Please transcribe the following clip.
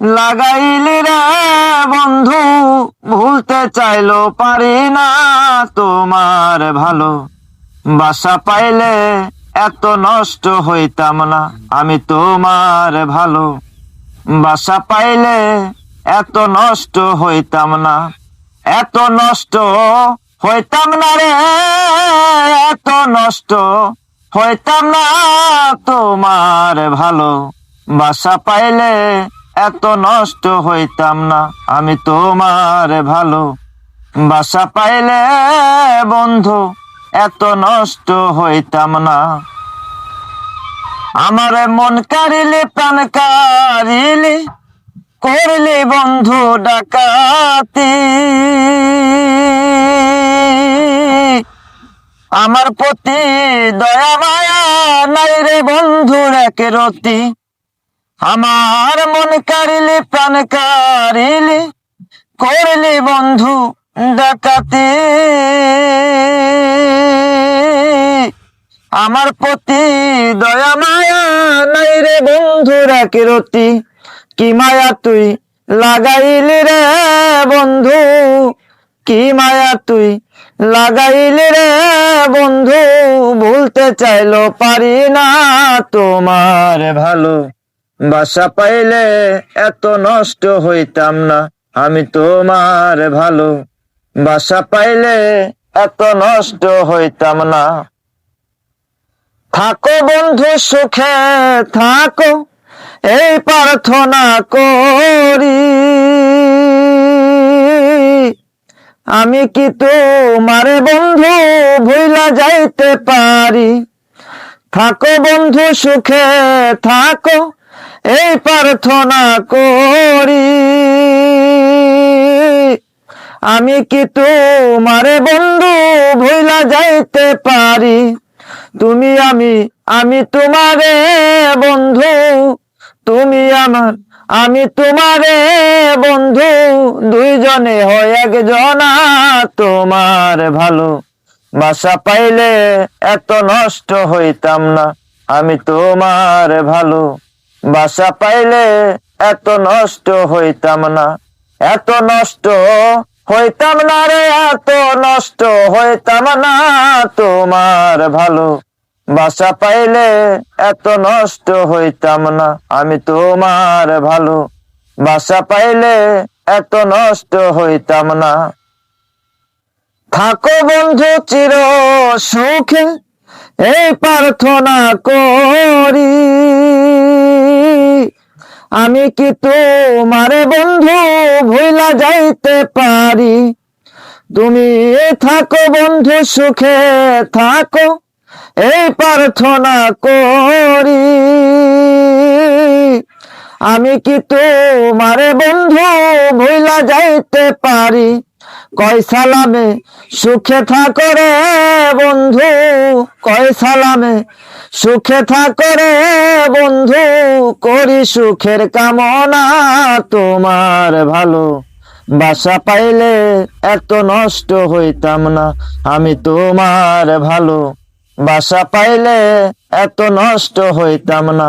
লাগাইলি রে বন্ধু, ভুলতে চাইলো পারি না তোমার ভালো। বাসা পাইলে এত নষ্ট হইতাম না, আমি তোমার ভালো। বাসা পাইলে এত নষ্ট হইতাম না, এত নষ্ট হইতাম না রে, এত নষ্ট হইতাম না তোমার ভালো। বাসা পাইলে এত নষ্ট হইতাম না, আমি তোমার ভালো। বাসা পাইলে বন্ধু, এত নষ্ট হইতাম না। আমার মন কারিলে প্রাণ কারিলে করলে বন্ধু ডাকাতি। আমার প্রতি দয়া মায়া নাই রে বন্ধু এক রতি। আমার মন কারিলে প্রাণ কারিলে করলে বন্ধু ডাকাতি। আমার প্রতি দয়া, মায়া নাই রে বন্ধুর এক রতি। কি মায়া তুই লাগাইলি রে বন্ধু? কি মায়া তুই লাগাইলি রে বন্ধু? ভুলতে চাইলো পারি না তোমার ভালো। বাসা পাইলে এত নষ্ট হইতাম না, আমি তোমার ভালো। বাসা পাইলে এত নষ্ট হইতাম না। থাকো বন্ধু সুখে, থাকো, এই প্রার্থনা করি। আমি কি তোমার বন্ধু ভুলা যাইতে পারি? থাকো বন্ধু সুখে, থাকো এই প্রার্থনা করি। আমি কি তোমার বন্ধু ভুলা যাইতে পারি? তুমি আমি আমি তোমারে বন্ধু। তুমি আমার, আমি তোমারে বন্ধু। দুইজনে হয় একজনা তোমার ভালো। বাসা পাইলে এত নষ্ট হইতাম না, আমি তোমার ভালো। বাসা পাইলে এত নষ্ট হইতাম না, এত নষ্ট হইতাম না রে, এত নষ্ট হইতাম না তোমার ভালো। বাসা পাইলে এত নষ্ট হইতাম না, আমি তোমার ভালো। বাসা পাইলে এত নষ্ট হইতাম না। থাকো বন্ধু চির সুখে, এই প্রার্থনা করি। আমি কি তোমারে বন্ধু ভুলা যাইতে পারি? তুমি থাকো বন্ধু সুখে থাকো, এই প্রার্থনা করি। আমি কি তোমারে বন্ধু ভুলা যাইতে পারি? কয় সালামে সুখে থাকো রে বন্ধু? কয় সালামে সুখে থাকো রে বন্ধু? করি সুখের কামনা তোমার ভালো। বাসা পাইলে এত নষ্ট হইতাম না, আমি তোমার ভালো। বাসা পাইলে এত নষ্ট হইতাম না